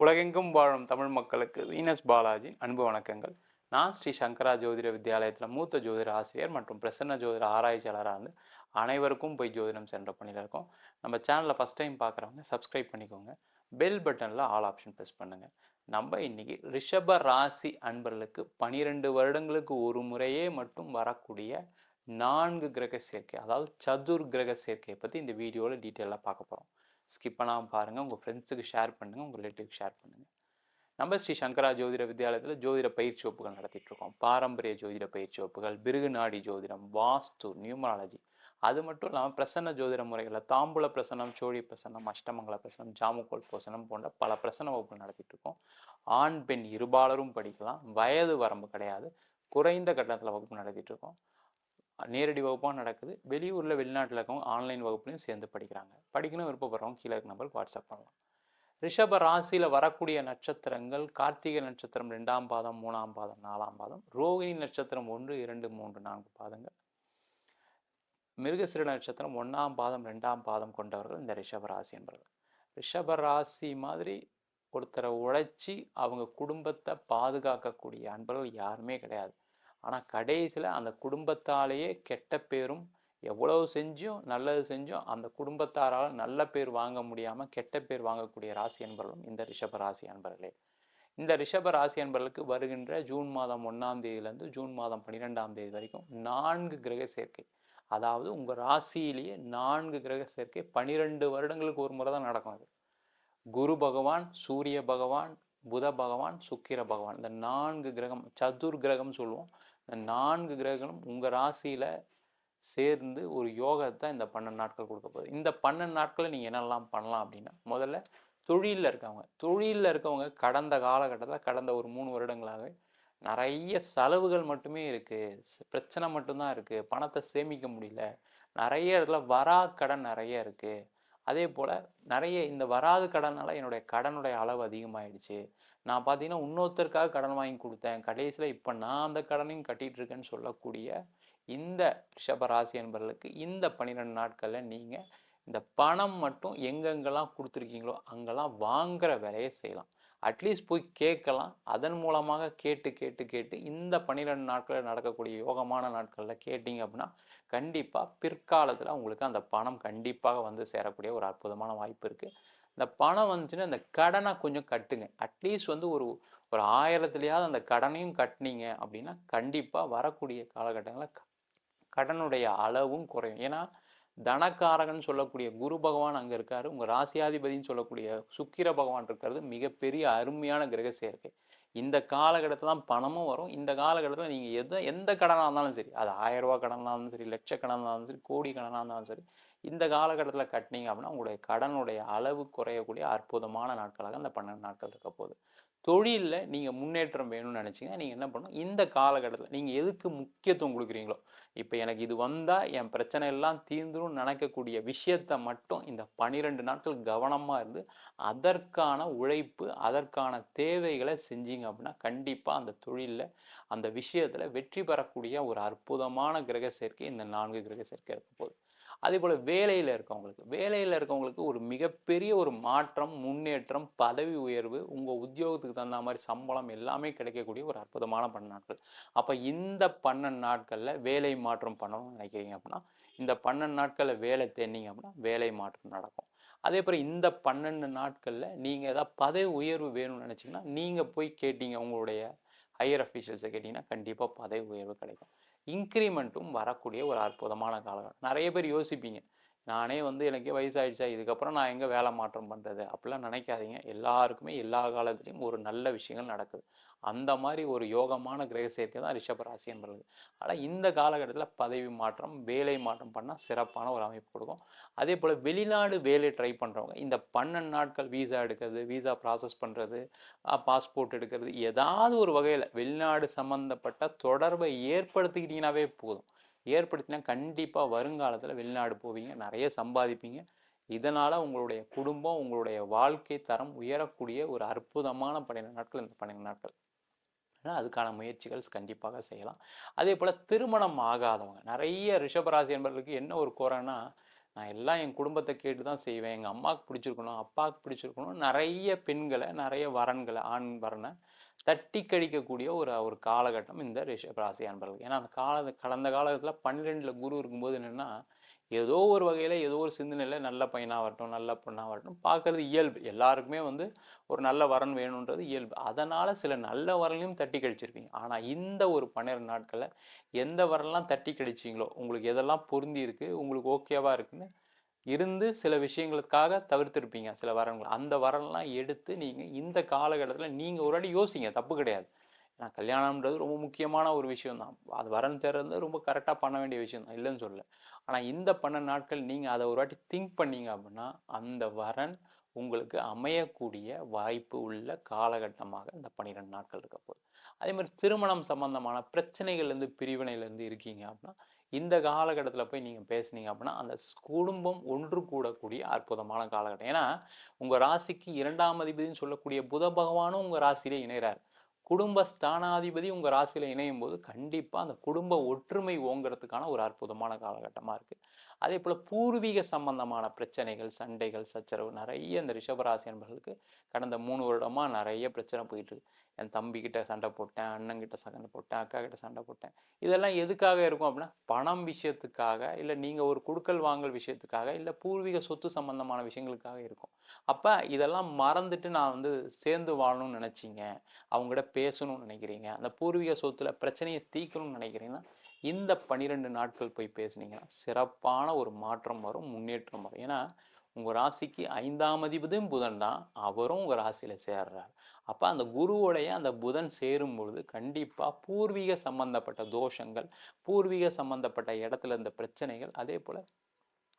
உலகெங்கும் வாழும் தமிழ் மக்களுக்கு வீனஸ் பாலாஜி அன்பு வணக்கங்கள். நான் ஸ்ரீ சங்கரா ஜோதிட வித்யாலயத்தில் மூத்த ஜோதிட ஆசிரியர் மற்றும் பிரசன்ன ஜோதிட ஆராய்ச்சியாளராக இருந்து அனைவருக்கும் போய் ஜோதிடம் சென்ற பணியில் இருக்கோம். நம்ம சேனலில் ஃபஸ்ட் டைம் பார்க்குறவங்க சப்ஸ்கிரைப் பண்ணிக்கோங்க. பெல் பட்டனில் ஆல் ஆப்ஷன் ப்ரெஸ் பண்ணுங்கள் நம்ம இன்னைக்கு ரிஷப ராசி அன்பர்களுக்கு பனிரெண்டு வருடங்களுக்கு ஒரு முறையே மட்டும் வரக்கூடிய நான்கு கிரக சேர்க்கை அதாவது சதுர் கிரக சேர்க்கையை பற்றி இந்த வீடியோவில் டீட்டெயிலாக பார்க்க போகிறோம் ஸ்கிப் பண்ணாமல் பாருங்கள் உங்கள் ஃப்ரெண்ட்ஸுக்கு ஷேர் பண்ணுங்கள் உங்கள் ரிலேட்டிவ்க்கு ஷேர் பண்ணுங்கள் நம்ம ஸ்ரீ சங்கரா ஜோதிட வித்யாலயத்தில் ஜோதிட பயிற்சி வகுப்புகள் நடத்திட்டுருக்கோம் பாரம்பரிய ஜோதிட பயிற்சி வகுப்புகள் பிருகுநாடி ஜோதிடம் வாஸ்து நியூமராலஜி. அது மட்டும் இல்லாமல் பிரசன்ன ஜோதிட முறைகளில் தாம்பூல பிரசனம் சோழி பிரசனம் அஷ்டமங்கல பிரசனம் ஜாமுக்கோல் பிரசனம் போன்ற பல பிரசன வகுப்புகள் நடத்திட்டு இருக்கோம். ஆண் பெண் இருபாலரும் படிக்கலாம். வயது வரம்பு கிடையாது. குறைந்த கட்டணத்தில் வகுப்பு நடத்திட்டு இருக்கோம். நேரடி வகுப்பாக நடக்குது. வெளியூரில் வெளிநாட்டில் இருக்கவங்க ஆன்லைன் வகுப்புலையும் சேர்ந்து படிக்கிறாங்க. படிக்கணும் விருப்பப்படுறவங்க கீழே இருக்க நம்பருக்கு வாட்ஸ்அப் பண்ணலாம். ரிஷப ராசியில் வரக்கூடிய நட்சத்திரங்கள் கார்த்திகை நட்சத்திரம் ரெண்டாம் பாதம் மூணாம் பாதம் நாலாம் பாதம் ரோகிணி நட்சத்திரம் ஒன்று இரண்டு மூன்று நான்கு பாதங்கள். மிருகசிற நட்சத்திரம் ஒன்றாம் பாதம் ரெண்டாம் பாதம் கொண்டவர்கள் இந்த ரிஷப ராசி என்பவர்கள். ரிஷப ராசி மாதிரி ஒருத்தரை உழைச்சி அவங்க குடும்பத்தை பாதுகாக்கக்கூடிய அன்பர்கள் யாருமே கிடையாது. ஆனால் கடைசியில் அந்த குடும்பத்தாலேயே கெட்ட பேரும் எவ்வளவு செஞ்சும் நல்லது செஞ்சும் அந்த குடும்பத்தாரால் நல்ல பேர் வாங்க முடியாமல் கெட்ட பேர் வாங்கக்கூடிய ராசி அன்பர்களும் இந்த ரிஷப ராசி அன்பர்களே. இந்த ரிஷப ராசி அன்பர்களுக்கு வருகின்ற ஜூன் மாதம் ஒன்றாம் தேதியிலேருந்து ஜூன் மாதம் பன்னிரெண்டாம் தேதி வரைக்கும் நான்கு கிரக சேர்க்கை. அதாவது உங்கள் ராசியிலேயே நான்கு கிரக சேர்க்கை பனிரெண்டு வருடங்களுக்கு ஒரு முறை தான் நடக்கும் அது. குரு பகவான் சூரிய பகவான் புத பகவான் சுக்கிர பகவான். இந்த நான்கு கிரகம் சதுர் கிரகம் சொல்லுவோம். இந்த நான்கு கிரகங்களும் உங்கள் ராசியில் சேர்ந்து ஒரு யோகத்தை இந்த பன்னெண்டு நாட்கள் கொடுக்க போகுது. இந்த பன்னெண்டு நாட்களில் நீங்கள் என்னெல்லாம் பண்ணலாம் அப்படின்னா முதல்ல தொழிலில் இருக்கவங்க. தொழிலில் இருக்கவங்க கடந்த காலகட்டத்தில் கடந்த ஒரு மூணு வருடங்களாகவே நிறைய செலவுகள் மட்டுமே இருக்குது பிரச்சனை மட்டும்தான் இருக்குது பணத்தை சேமிக்க முடியல. நிறைய இடத்துல வரா கடன் நிறைய இருக்குது அதே போல் நிறைய இந்த வராத கடனால் என்னுடைய கடனுடைய அளவு அதிகமாயிடுச்சு. நான் பார்த்தீங்கன்னா இன்னொருத்தருக்காக கடன் வாங்கி கொடுத்தேன். கடைசியில் இப்போ நான் அந்த கடனையும் கட்டிகிட்டு இருக்கேன்னு சொல்லக்கூடிய இந்த ரிஷபராசி என்பவர்களுக்கு இந்த பன்னிரெண்டு நாட்களில் நீங்கள் இந்த பணம் மட்டும் எங்கெங்கெல்லாம் கொடுத்துருக்கீங்களோ அங்கெல்லாம் வாங்குகிற வேலையை செய்யலாம். அட்லீஸ்ட் போய் கேட்கலாம். அதன் மூலமாக கேட்டு கேட்டு கேட்டு இந்த பன்னிரெண்டு நாட்களில் நடக்கக்கூடிய யோகமான நாட்களில் கேட்டிங்க அப்படின்னா கண்டிப்பாக பிற்காலத்தில் உங்களுக்கு அந்த பணம் கண்டிப்பாக வந்து சேரக்கூடிய ஒரு அற்புதமான வாய்ப்பு இருக்குது இந்த பணம் வந்துச்சுன்னா இந்த கடனை கொஞ்சம் கட்டுங்க. அட்லீஸ்ட் வந்து ஒரு ஒரு ஆயிரத்துலையாவது அந்த கடனையும் கட்டினீங்க அப்படின்னா கண்டிப்பாக வரக்கூடிய காலகட்டங்களில் கடனுடைய அளவும் குறையும். ஏன்னா தனக்காரகன் சொல்லக்கூடிய குரு பகவான் அங்கே இருக்காரு. உங்கள் ராசியாதிபதினு சொல்லக்கூடிய சுக்கிர பகவான் இருக்கிறது மிகப்பெரிய அருமையான கிரக சேர்க்கை. இந்த காலகட்டத்தில் தான் பணமும் வரும். இந்த காலகட்டத்தில் நீங்கள் எதை எந்த கடனாக இருந்தாலும் சரி அது ஆயிரம் கடனாக இருந்தாலும் சரி லட்ச கடனாக இருந்தாலும் சரி கோடி கடனாக இருந்தாலும் சரி இந்த காலகட்டத்தில் கட்டினீங்க அப்படின்னா உங்களுடைய கடனுடைய அளவு குறையக்கூடிய அற்புதமான நாட்களாக அந்த பன்னெண்டு நாட்கள் இருக்க போகுது. தொழிலில் நீங்கள் முன்னேற்றம் வேணும்னு நினச்சிங்கன்னா நீங்கள் என்ன பண்ணணும்? இந்த காலகட்டத்தில் நீங்கள் எதுக்கு முக்கியத்துவம் கொடுக்குறீங்களோ? இப்போ எனக்கு இது வந்தால் என் பிரச்சனை எல்லாம் தீர்ந்துடும் நினைக்கக்கூடிய விஷயத்தை மட்டும் இந்த பனிரெண்டு நாட்கள் கவனமாக இருந்து அதற்கான உழைப்பு அதற்கான தேவைகளை செஞ்சீங்க அப்படின்னா கண்டிப்பாக அந்த தொழிலில் அந்த விஷயத்தில் வெற்றி பெறக்கூடிய ஒரு அற்புதமான கிரக சேர்க்கை இந்த நான்கு கிரக சேர்க்கை இருக்க போகுது. அதே போல் வேலையில் இருக்கவங்களுக்கு. வேலையில் இருக்கவங்களுக்கு ஒரு மிகப்பெரிய ஒரு மாற்றம் முன்னேற்றம் பதவி உயர்வு உங்கள் உத்தியோகத்துக்கு தகுந்த மாதிரி சம்பளம் எல்லாமே கிடைக்கக்கூடிய ஒரு அற்புதமான பன்னெண்டு நாட்கள். அப்போ இந்த பன்னெண்டு நாட்களில் வேலை மாற்றம் பண்ணணும்னு நினைக்கிறீங்க அப்படின்னா இந்த பன்னெண்டு நாட்களில் வேலை தேர்ந்தீங்க அப்படின்னா வேலை மாற்றம் நடக்கும். அதே போல் இந்த பன்னெண்டு நாட்களில் நீங்கள் ஏதாவது பதவி உயர்வு வேணும்னு நினச்சிங்கன்னா நீங்கள் போய் கேட்டீங்க உங்களுடைய ஹையர் அஃபீஷியல்ஸை கேட்டிங்கன்னா கண்டிப்பாக பதவி உயர்வு கிடைக்கும். இன்க்ரிமெண்ட்டும் வரக்கூடிய ஒரு அற்புதமான காலகட்டம். நிறைய பேர் யோசிப்பீங்க நானே வந்து எனக்கே வயசாயிடுச்சா இதுக்கப்புறம் நான் எங்கே வேலை மாற்றம் பண்ணுறது அப்படிலாம் நினைக்காதீங்க. எல்லாருக்குமே எல்லா காலத்துலேயும் ஒரு நல்ல விஷயங்கள் நடக்குது. அந்த மாதிரி ஒரு யோகமான கிரக சேர்க்கை தான் ரிஷபராசி என்பது. ஆனால் இந்த காலகட்டத்தில் பதவி மாற்றம் வேலை மாற்றம் பண்ணால் சிறப்பான ஒரு அமைப்பு கொடுக்கும். அதே போல் வெளிநாடு வேலை ட்ரை பண்ணுறவங்க இந்த பன்னெண்டு நாட்கள் வீசா எடுக்கிறது வீசா ப்ராசஸ் பண்ணுறது பாஸ்போர்ட் எடுக்கிறது ஏதாவது ஒரு வகையில் வெளிநாடு சம்மந்தப்பட்ட தொடர்பை ஏற்படுத்திக்கிட்டீங்கன்னாவே போதும். ஏற்படுத்தினா கண்டிப்பாக வருங்காலத்தில் வெளிநாடு போவீங்க நிறைய சம்பாதிப்பீங்க. இதனால் உங்களுடைய குடும்பம் உங்களுடைய வாழ்க்கை தரம் உயரக்கூடிய ஒரு அற்புதமான பன்னெண்டு நாட்கள் இந்த பன்னெண்டு நாட்கள். ஆனால் அதுக்கான முயற்சிகள் கண்டிப்பாக செய்யலாம். அதே போல் திருமணம் ஆகாதவங்க நிறைய ரிஷபராசி என்பவர்களுக்கு என்ன ஒரு குறைன்னா நான் எல்லாம் என் குடும்பத்தை கேட்டு தான் செய்வேன். எங்கள் அம்மாவுக்கு பிடிச்சிருக்கணும் அப்பாவுக்கு பிடிச்சிருக்கணும். நிறைய பெண்களை நிறைய வரன்களை ஆண் வரனை தட்டி கழிக்கக்கூடிய ஒரு ஒரு காலகட்டம் இந்த ரிஷப் ராசி அன்பர்கள் ஏன்னா அந்த கால கடந்த காலத்தில் பன்னிரெண்டில் குரு இருக்கும்போது என்னென்னா ஏதோ ஒரு வகையில் ஏதோ ஒரு சிந்தனையில் நல்ல பையனாக வரட்டும் நல்ல பொண்ணாக வரட்டும் பார்க்குறது இயல்பு. எல்லாருக்குமே வந்து ஒரு நல்ல வரன் வேணுன்றது இயல்பு. அதனால் சில நல்ல வரலையும் தட்டி கழிச்சிருப்பீங்க ஆனால் இந்த ஒரு பன்னிரெண்டு நாட்களில் எந்த வரலாம் தட்டி கழிச்சிங்களோ உங்களுக்கு எதெல்லாம் பொருந்தி இருக்குது உங்களுக்கு ஓகேவாக இருக்குன்னு இருந்து சில விஷயங்களுக்காக தவிர்த்திருப்பீங்க சில வரன்கள். அந்த வரன்லாம் எடுத்து நீங்கள் இந்த காலகட்டத்தில் நீங்கள் ஒரு அடி யோசிங்க தப்பு கிடையாது. ஏன்னா கல்யாணம்ன்றது ரொம்ப முக்கியமான ஒரு விஷயம் தான் அது வரன் தேர்றது ரொம்ப கரெக்டாக பண்ண வேண்டிய விஷயம் தான் இல்லைன்னு சொல்லலை. ஆனால் இந்த பண்ண நாட்கள் நீங்கள் அதை ஒரு வாட்டி திங்க் பண்ணீங்க அப்படின்னா அந்த வரன் உங்களுக்கு அமையக்கூடிய வாய்ப்பு உள்ள காலகட்டமாக இந்த பன்னிரெண்டு நாட்கள் இருக்க போகுது. அதே மாதிரி திருமணம் சம்பந்தமான பிரச்சனைகள்லேருந்து பிரிவினையிலேருந்து இருக்கீங்க அப்படின்னா இந்த காலகட்டத்தில் போய் நீங்கள் பேசுனீங்க அப்படின்னா அந்த குடும்பம் ஒன்று கூடக்கூடிய அற்புதமான காலகட்டம். ஏன்னா உங்கள் ராசிக்கு இரண்டாம் அதிபதினு சொல்லக்கூடிய புத பகவானும் உங்கள் ராசியிலே இணைகிறார் குடும்ப ஸ்தானாதிபதி உங்கள் ராசியில் இணையும் போது கண்டிப்பாக அந்த குடும்ப ஒற்றுமை ஓங்கிறதுக்கான ஒரு அற்புதமான காலகட்டமாக இருக்குது அதே போல் பூர்வீக சம்பந்தமான பிரச்சனைகள் சண்டைகள் சச்சரவு நிறைய இந்த ரிஷபராசி என்பர்களுக்கு கடந்த மூணு வருடமாக நிறைய பிரச்சனை போயிட்டு என் தம்பிக்கிட்ட சண்டை போட்டேன் அண்ணங்கிட்ட சண்டை போட்டேன் அக்கா கிட்ட சண்டை போட்டேன். இதெல்லாம் எதுக்காக இருக்கும் அப்படின்னா பணம் விஷயத்துக்காக இல்லை நீங்கள் ஒரு குடுக்கல் வாங்கல் விஷயத்துக்காக இல்லை பூர்வீக சொத்து சம்பந்தமான விஷயங்களுக்காக இருக்கும். அப்போ இதெல்லாம் மறந்துட்டு நான் வந்து சேர்ந்து வாழணும்னு நினச்சிங்க. அவங்ககிட்ட பேசணும்னு நினைக்கிறீங்க. அந்த பூர்வீக சொத்துல பிரச்சனையை தீர்க்கணும்னு நினைக்கிறீங்கன்னா இந்த பன்னிரெண்டு நாட்கள் போய் பேசுனீங்கன்னா சிறப்பான ஒரு மாற்றம் வரும் முன்னேற்றம் வரும். ஏன்னா உங்கள் ராசிக்கு ஐந்தாம் அதிபதியும் புதன் தான். அவரும் உங்கள் ராசியில் சேர்றார். அப்போ அந்த குருவோடைய அந்த புதன் சேரும் பொழுது கண்டிப்பாக பூர்வீக சம்பந்தப்பட்ட தோஷங்கள் பூர்வீக சம்பந்தப்பட்ட இடத்துல இருந்த பிரச்சனைகள் அதே போல்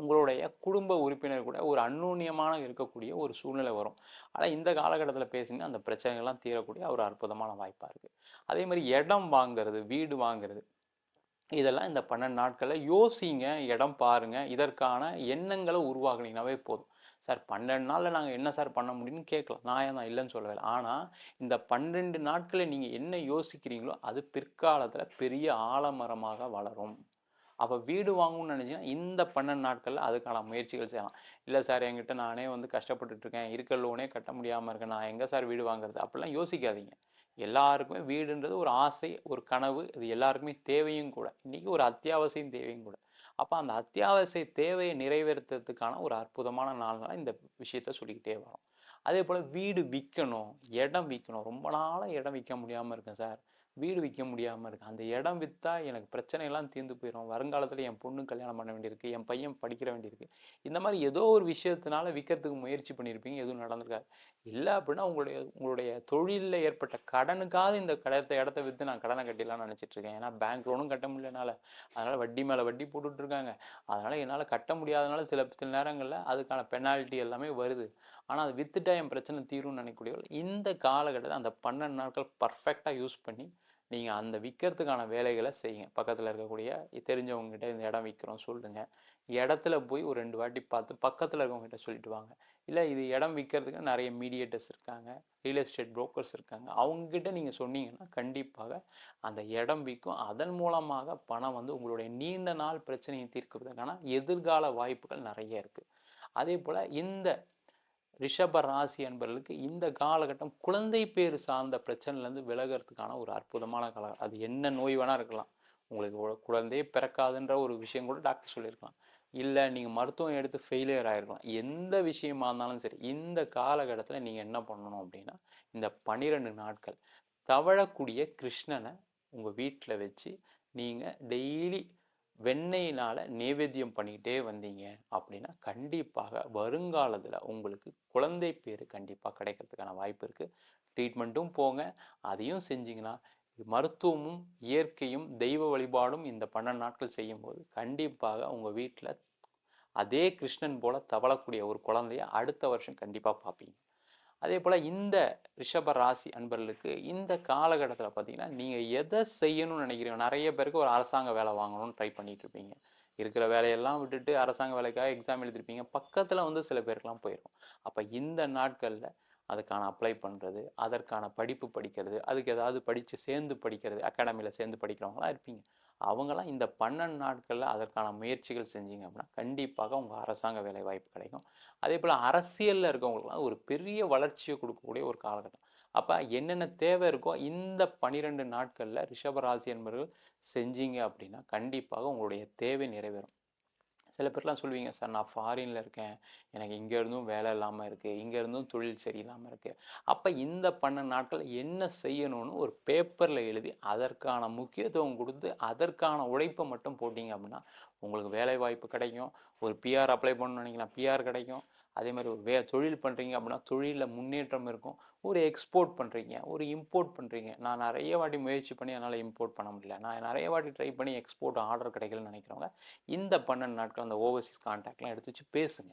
உங்களுடைய குடும்ப உறுப்பினர் கூட ஒரு அந்நூன்யமான இருக்கக்கூடிய ஒரு சூழ்நிலை வரும். ஆனால் இந்த காலகட்டத்தில் பேசினா அந்த பிரச்சனைகள்லாம் தீரக்கூடிய ஒரு அற்புதமான வாய்ப்பாக இருக்குது அதே மாதிரி இடம் வாங்கிறது வீடு வாங்கிறது இதெல்லாம் இந்த பன்னெண்டு நாட்களில் யோசிங்க இடம் பாருங்கள் இதற்கான எண்ணங்களை உருவாக்குனீங்கன்னாவே போதும். சார் பன்னெண்டு நாளில் நாங்கள் என்ன சார் பண்ண முடியும்னு கேட்கலாம். நான் தான் இல்லைன்னு சொல்லவே ஆனால் இந்த பன்னெண்டு நாட்களில் நீங்கள் என்ன யோசிக்கிறீங்களோ அது பிற்காலத்தில் பெரிய ஆலமரமாக வளரும். அப்போ வீடு வாங்கணும்னு நினச்சிங்கன்னா இந்த பன்னெண்டு நாட்களில் அதுக்கான முயற்சிகள் செய்யலாம். இல்லை சார் என்கிட்ட நானே வந்து கஷ்டப்பட்டுட்ருக்கேன் இருக்க லோனே கட்ட முடியாமல் இருக்கேன். நான் எங்கே சார் வீடு வாங்குறது? அப்படிலாம் யோசிக்காதீங்க. எல்லாருக்குமே வீடுன்றது ஒரு ஆசை ஒரு கனவு. இது எல்லாருக்குமே தேவையும் கூட. இன்றைக்கி ஒரு அத்தியாவசியம் தேவையும் கூட. அப்போ அந்த அத்தியாவசிய தேவையை நிறைவேற்றுறதுக்கான ஒரு அற்புதமான நாள்னால இந்த விஷயத்த சொல்லிக்கிட்டே வரோம். அதே போல் வீடு விற்கணும் இடம் விற்கணும் ரொம்ப நாளாக இடம் விற்க முடியாமல் இருக்கேன் சார். வீடு விற்க முடியாமல் இருக்குது அந்த இடம் விற்றா எனக்கு பிரச்சனையெல்லாம் தீர்ந்து போயிடும் வருங்காலத்தில் என் பொண்ணு கல்யாணம் பண்ண வேண்டியிருக்கு என் பையன் படிக்கிற வேண்டியிருக்கு. இந்த மாதிரி ஏதோ ஒரு விஷயத்தினால விற்கிறதுக்கு முயற்சி பண்ணியிருப்பீங்க எதுவும் நடந்திருக்காது. இல்லை அப்படின்னா உங்களுடைய உங்களுடைய தொழிலில் ஏற்பட்ட கடனுக்காக இந்த கடத்தை இடத்த விற்று நான் கடனை கட்டிடலாம்னு நினச்சிட்ருக்கேன் ஏன்னா பேங்க் லோனும் கட்ட முடியலனால. அதனால் வட்டி மேலே வட்டி போட்டுட்ருக்காங்க அதனால் என்னால் கட்ட முடியாதனால சில சில நேரங்களில் அதுக்கான பெனால்ட்டி எல்லாமே வருது. ஆனால் அது வித்துட்டா என் பிரச்சனை தீரும்னு நினைக்கக்கூடிய இந்த காலகட்டத்தில் அந்த பன்னெண்டு நாட்கள் பர்ஃபெக்டாக யூஸ் பண்ணி நீங்கள் அந்த விற்கிறதுக்கான வேலைகளை செய்யுங்க. பக்கத்தில் இருக்கக்கூடிய தெரிஞ்சவங்ககிட்ட இந்த இடம் விற்கிறோம் சொல்லுங்கள் இடத்துல போய் ஒரு ரெண்டு வாட்டி பார்த்து பக்கத்தில் இருக்கவங்ககிட்ட சொல்லிட்டு வாங்க. இல்லை இது இடம் விற்கிறதுக்கு நிறைய மீடியேட்டர்ஸ் இருக்காங்க ரியல் எஸ்டேட் புரோக்கர்ஸ் இருக்காங்க. அவங்ககிட்ட நீங்கள் சொன்னீங்கன்னா கண்டிப்பாக அந்த இடம் விற்கும் அதன் மூலமாக பணம் வந்து உங்களுடைய நீண்ட நாள் பிரச்சனையை தீர்க்குவதற்கான எதிர்கால வாய்ப்புகள் நிறைய இருக்குது அதே போல் இந்த ரிஷப ராசி என்பவர்களுக்கு இந்த காலகட்டம் குழந்தை பேர் சார்ந்த பிரச்சனைலேருந்து விலகிறதுக்கான ஒரு அற்புதமான காலம் அது என்ன நோய் வேணால் இருக்கலாம். உங்களுக்கு குழந்தையே பிறக்காதுன்ற ஒரு விஷயம் கூட டாக்டர் சொல்லியிருக்கலாம். இல்லை நீங்கள் மருத்துவம் எடுத்து ஃபெயிலியர் ஆகிருக்கலாம் எந்த விஷயமா இருந்தாலும் சரி இந்த காலகட்டத்தில் நீங்கள் என்ன பண்ணணும் அப்படின்னா இந்த பன்னிரெண்டு நாட்கள் தவழக்கூடிய கிருஷ்ணனை உங்கள் வீட்டில் வச்சு நீங்கள் டெய்லி வெண்ணெயினால் நைவேத்தியம் பண்ணிக்கிட்டே வந்தீங்க அப்படின்னா கண்டிப்பாக வருங்காலத்தில் உங்களுக்கு குழந்தை பேர் கண்டிப்பாக கிடைக்கிறதுக்கான வாய்ப்பு இருக்குது ட்ரீட்மெண்ட்டும் போங்க. அதையும் செஞ்சிங்கன்னா மருத்துவமும் இயற்கையும் தெய்வ வழிபாடும் இந்த பன்னெண்டு நாட்கள் செய்யும்போது கண்டிப்பாக உங்கள் வீட்டில் அதே கிருஷ்ணன் போல தவளக்கூடிய ஒரு குழந்தைய அடுத்த வருஷம் கண்டிப்பாக பார்ப்பீங்க அதே போல் இந்த ரிஷப ராசி அன்பர்களுக்கு இந்த காலகட்டத்தில் பார்த்தீங்கன்னா நீங்கள் எதை செய்யணும்னு நினைக்கிறீங்க? நிறைய பேருக்கு ஒரு அரசாங்க வேலை வாங்கணும்னு ட்ரை பண்ணிட்டு இருப்பீங்க. இருக்கிற வேலையெல்லாம் விட்டுட்டு அரசாங்க வேலைக்காக எக்ஸாம் எழுதிருப்பீங்க. பக்கத்தில் வந்து சில பேருக்கெல்லாம் போயிடும் அப்போ இந்த நாட்களில் அதுக்கான அப்ளை பண்ணுறது அதற்கான படிப்பு படிக்கிறது அதுக்கு ஏதாவது படித்து சேர்ந்து படிக்கிறது அகாடமியில் சேர்ந்து படிக்கிறவங்களாம் இருப்பீங்க. அவங்களாம் இந்த பன்னெண்டு நாட்களில் அதற்கான முயற்சிகள் செஞ்சீங்க அப்படின்னா கண்டிப்பாக உங்கள் அரசாங்க வேலை வாய்ப்பு கிடைக்கும். அதே போல் அரசியலில் இருக்கவங்களுக்குலாம் ஒரு பெரிய வளர்ச்சியை கொடுக்கக்கூடிய ஒரு காலகட்டம். அப்போ என்னென்ன தேவை இருக்கோ இந்த பனிரெண்டு நாட்களில் ரிஷபராசி என்பவர்கள் செஞ்சீங்க அப்படின்னா கண்டிப்பாக உங்களுடைய தேவை நிறைவேறும். சில பேர்லாம் சொல்லுவீங்க சார் நான் ஃபாரினில் இருக்கேன். எனக்கு இங்கேருந்தும் வேலை இல்லாமல் இருக்குது இங்கே இருந்தும் தொழில் சரியில்லாமல் இருக்குது அப்போ இந்த பண்ண நாட்கள் என்ன செய்யணும்னு ஒரு பேப்பரில் எழுதி அதற்கான முக்கியத்துவம் கொடுத்து அதற்கான உழைப்பை மட்டும் போட்டிங்க அப்படின்னா உங்களுக்கு வேலை வாய்ப்பு கிடைக்கும். ஒரு பிஆர் அப்ளை பண்ணணும்னு நினைக்கலாம் பிஆர் கிடைக்கும். அதே மாதிரி ஒரு வே தொழில் பண்ணுறீங்க அப்படின்னா தொழிலில் முன்னேற்றம் இருக்கும். ஒரு எக்ஸ்போர்ட் பண்ணுறீங்க ஒரு இம்போர்ட் பண்ணுறீங்க நான் நிறைய வாட்டி முயற்சி பண்ணி என்னால் இம்போர்ட் பண்ண முடியல. நான் நிறைய வாட்டி ட்ரை பண்ணி எக்ஸ்போர்ட் ஆர்டர் கிடைக்கலன்னு நினைக்கிறவங்க இந்த பன்னெண்டு நாட்கள் அந்த ஓவர்சீஸ் கான்டாக்ட்லாம் எடுத்து வச்சு பேசுங்க.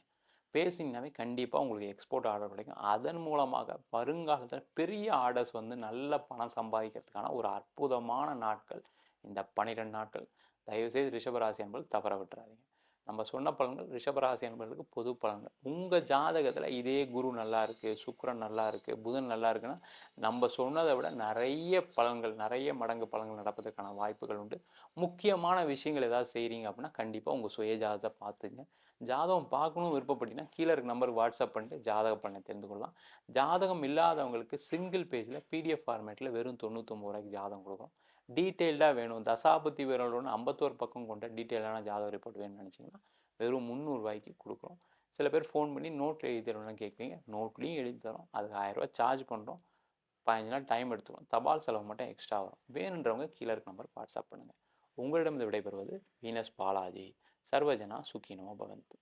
பேசிங்கனாவே கண்டிப்பாக உங்களுக்கு எக்ஸ்போர்ட் ஆர்டர் கிடைக்கும். அதன் மூலமாக வருங்காலத்தில் பெரிய ஆர்டர்ஸ் வந்து நல்ல பணம் சம்பாதிக்கிறதுக்கான ஒரு அற்புதமான நாட்கள். இந்த பன்னிரெண்டு நாட்கள். தயவுசெய்து ரிஷபராசி என்பது தவற விட்டுறாதீங்க. நம்ம சொன்ன பலன்கள் ரிஷபராசி என்பவர்களுக்கு பொது பலன்கள். உங்கள் ஜாதகத்தில் இதே குரு நல்லா இருக்குது சுக்கரன் நல்லா இருக்குது புதன் நல்லா இருக்குன்னா நம்ம சொன்னதை விட நிறைய பலன்கள் நிறைய மடங்கு பலன்கள் நடப்பதற்கான வாய்ப்புகள் உண்டு. முக்கியமான விஷயங்கள் ஏதாவது செய்கிறீங்க அப்படின்னா கண்டிப்பாக உங்கள் சுய ஜாதகத்தை பார்த்துங்க. ஜாதகம் பார்க்கணும் விருப்பப்பட்டீங்கன்னா கீழே இருக்க நம்பருக்கு வாட்ஸ்அப் பண்ணிட்டு ஜாதக பண்ண தெரிந்து கொள்ளலாம். ஜாதகம் இல்லாதவங்களுக்கு சிங்கிள் பேஜில் பிடிஎஃப் ஃபார்மேட்டில் வெறும் தொண்ணூற்றொம்பது ரூபாய்க்கு ஜாதகம் கொடுக்கும் டீட்டெயில்டாக வேணும். தசாபத்தி விரலோட ஐம்பத்தோரு பக்கம் கொண்ட டீட்டெயிலான ஜாதக ரிப்போர்ட் வேணும்னு நினச்சிங்கன்னா வெறும் முந்நூறுரூவாய்க்கு கொடுக்குறோம். சில பேர் ஃபோன் பண்ணி நோட் எழுதி தரணும்னு கேட்குறீங்க நோட்லேயும் எழுதி தரோம் அதுக்கு ஆயிரரூவா சார்ஜ் பண்ணுறோம் பதினஞ்சு நாள் டைம் எடுத்துக்கணும் தபால் செலவு மட்டும் எக்ஸ்ட்ரா வரும். வேணுன்றவங்க கீழே இருக்க நம்பர் வாட்ஸ்அப் பண்ணுங்கள் உங்களிடம் விடைபெறுவது வீனஸ் பாலாஜி. சர்வஜனா சுக்கினோ பவந்து.